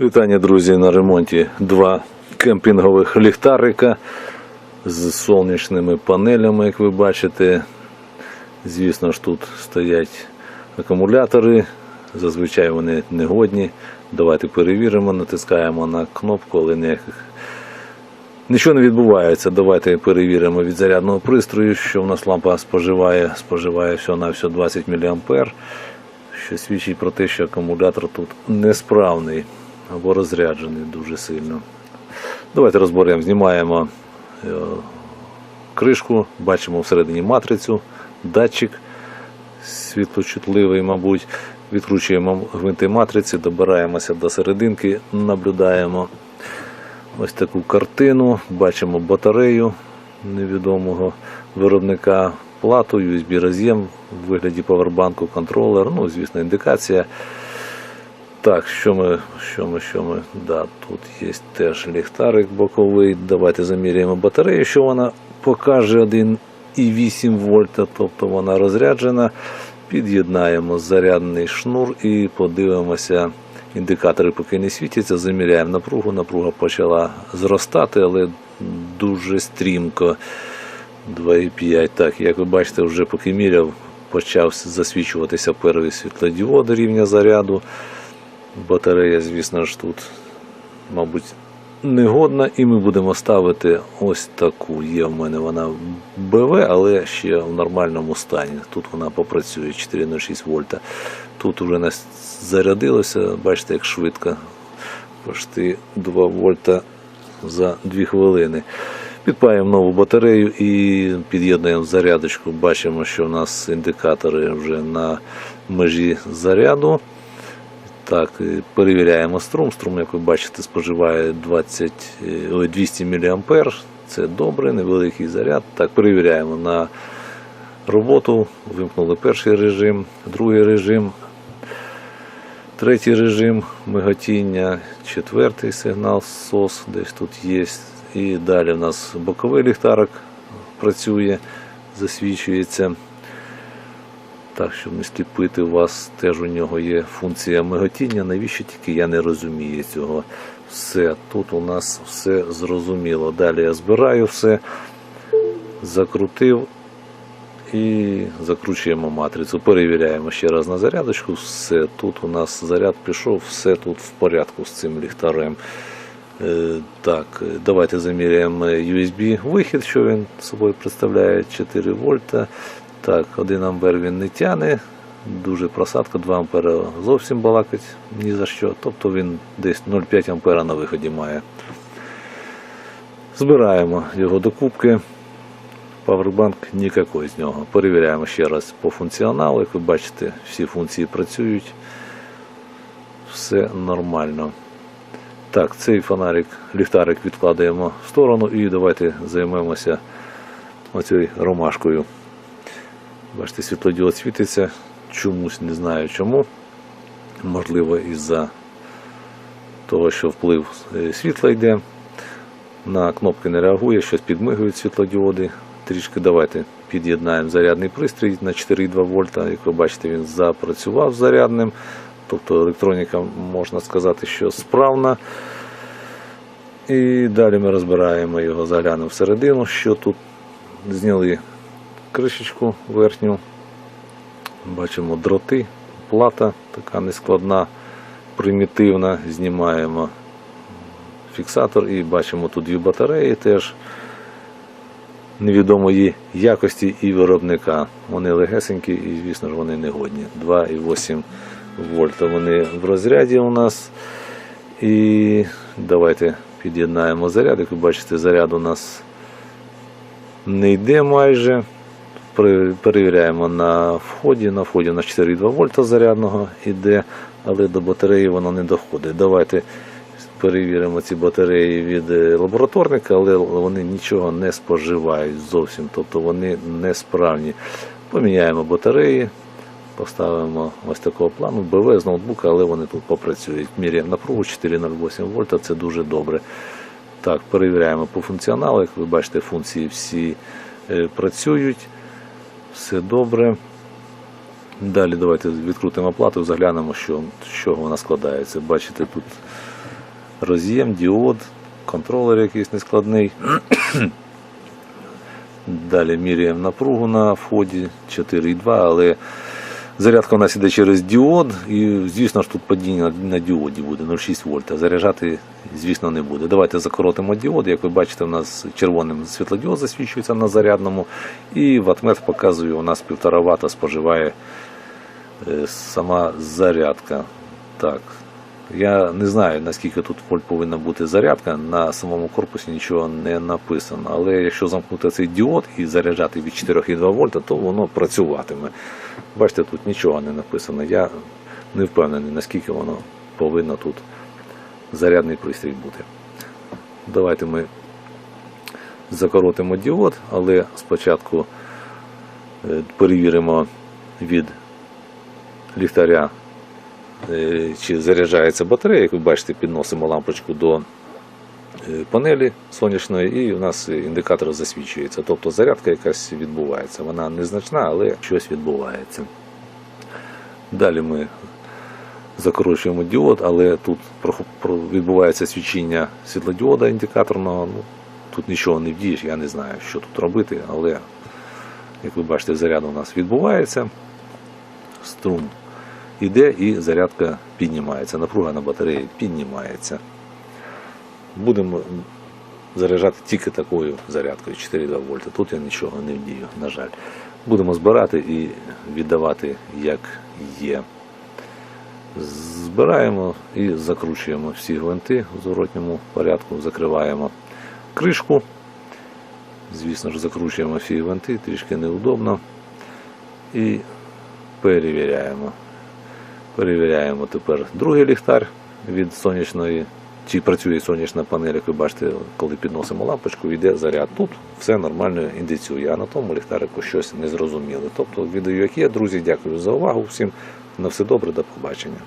Вітання, друзі, на ремонті два кемпінгових ліхтарика з сонячними панелями, як ви бачите. Звісно ж, тут стоять акумулятори, зазвичай вони негодні. Давайте перевіримо, натискаємо на кнопку, але ніяких Нічого не відбувається. Давайте перевіримо від зарядного пристрою, що в нас лампа споживає, споживає всього на всього 20 мА, що свідчить про те, що акумулятор тут несправний або розряджений дуже сильно. Давайте розберемо, знімаємо е, кришку, бачимо всередині матрицю, датчик світлочутливий, мабуть. Відкручуємо гвинти матриці, добираємося до серединки, наблюдаємо ось таку картину. Бачимо батарею невідомого виробника, плату, USB роз'єм в вигляді павербанку, контролер, ну, звісно, індикація. Так, що ми, що ми, що ми? Да, тут є теж ліхтарик боковий. Давайте заміряємо батарею, що вона покаже 1,8 вольта, тобто вона розряджена. Під'єднаємо зарядний шнур і подивимося. Індикатори поки не світяться, заміряємо напругу. Напруга почала зростати, але дуже стрімко. 2,5. Так, як ви бачите, вже поки міряв, почав засвічуватися перший світлодіод рівня заряду. Батарея, звісно ж, тут, мабуть, негодна, і ми будемо ставити ось таку. Є в мене вона БВ, але ще в нормальному стані. Тут вона попрацює 4,06 вольта. Тут вже зарядилося, бачите, як швидко. Почти 2 вольта за 2 хвилини. Підпаємо нову батарею і під'єднуємо зарядочку. Бачимо, що у нас індикатори вже на межі заряду. Так, перевіряємо струм. Струм, як ви бачите, споживає 20, е, 200 мА. Це добре, невеликий заряд. Так, перевіряємо на роботу. Вимкнули перший режим, другий режим, третій режим миготіння, четвертий сигнал SOS десь тут є. І далі в нас боковий ліхтарик працює, засвічується. Так, щоб не сліпити вас, теж у нього є функція миготіння. Навіщо тільки я не розумію цього. Все, тут у нас все зрозуміло. Далі я збираю все, закрутив і закручуємо матрицю. Перевіряємо ще раз на зарядочку. Все, тут у нас заряд пішов, все тут в порядку з цим ліхтарем. Е, Так, е, давайте заміряємо USB вихід, що він собою представляє 4 вольта. Так, 1 ампер він не тяне, дуже просадка, 2 ампера зовсім балакать ні за що. Тобто він десь 0,5 ампера на виході має. Збираємо його до кубки. Павербанк ніякий з нього. Перевіряємо ще раз по функціоналу. Як ви бачите, всі функції працюють. Все нормально. Так, цей фонарик, ліхтарик відкладаємо в сторону і давайте займемося оцією ромашкою. Бачите, світлодіод світиться, чомусь не знаю чому. Можливо, із-за того, що вплив е, світла йде. На кнопки не реагує, щось підмигують світлодіоди. Трішки давайте під'єднаємо зарядний пристрій на 4,2 вольта. Як ви бачите, він запрацював зарядним. Тобто електроніка, можна сказати, що справна. І далі ми розбираємо його, заглянемо всередину, що тут зняли кришечку верхню. Бачимо дроти, плата така нескладна, примітивна. Знімаємо фіксатор і бачимо тут дві батареї теж невідомої якості і виробника. Вони легесенькі і, звісно ж, вони негодні. 2,8 вольта вони в розряді у нас. І давайте під'єднаємо заряд. Як ви бачите, заряд у нас не йде майже. Пере- Перевіряємо на вході. На вході на 4,2 вольта зарядного йде, але до батареї воно не доходить. Давайте перевіримо ці батареї від е, лабораторника, але вони нічого не споживають зовсім, тобто вони несправні. Поміняємо батареї, поставимо ось такого плану, БВ з ноутбука, але вони тут попрацюють. Міряємо напругу 4,08 вольта, це дуже добре. Так, перевіряємо по функціоналу. Як ви бачите, функції всі е, працюють. Все добре. Далі давайте відкрутимо плату, заглянемо, що, чого вона складається. Бачите, тут роз'єм, діод, контролер якийсь нескладний. Далі міряємо напругу на вході 4,2, але зарядка у нас іде через діод, і звісно ж тут падіння на- діоді буде 0,6 вольта. Заряджати, звісно, не буде. Давайте закоротимо діод. Як ви бачите, у нас червоним світлодіод засвічується на зарядному, і ватмет показує, у нас 1,5 Вт споживає е, сама зарядка. Так. Я не знаю, наскільки тут вольт повинна бути зарядка, на самому корпусі нічого не написано. Але якщо замкнути цей діод і заряджати від 4,2 вольта, то воно працюватиме. Бачите, тут нічого не написано. Я не впевнений, наскільки воно повинно тут зарядний пристрій бути. Давайте ми закоротимо діод, але спочатку е, перевіримо від ліхтаря чи заряджається батарея, як ви бачите, підносимо лампочку до е, панелі сонячної, і у нас індикатор засвічується. Тобто зарядка якась відбувається. Вона незначна, але щось відбувається. Далі ми закорочуємо діод, але тут відбувається свічіння світлодіода індикаторного. Ну, тут нічого не вдієш, я не знаю, що тут робити, але як ви бачите, заряд у нас відбувається. Струм іде і зарядка піднімається. Напруга на батареї піднімається. Будемо заряджати тільки такою зарядкою 4,2 вольта. Тут я нічого не вдію, на жаль. Будемо збирати і віддавати як є. Збираємо і закручуємо всі гвинти в зворотньому порядку, закриваємо кришку. Звісно ж, закручуємо всі гвинти, трішки неудобно. І перевіряємо. Перевіряємо тепер другий ліхтар від сонячної, чи працює сонячна панель, як ви бачите, коли підносимо лампочку, йде заряд. Тут все нормально індицює, а на тому ліхтарику щось незрозуміле. Тобто відео як є. Друзі, дякую за увагу всім. На все добре, до побачення.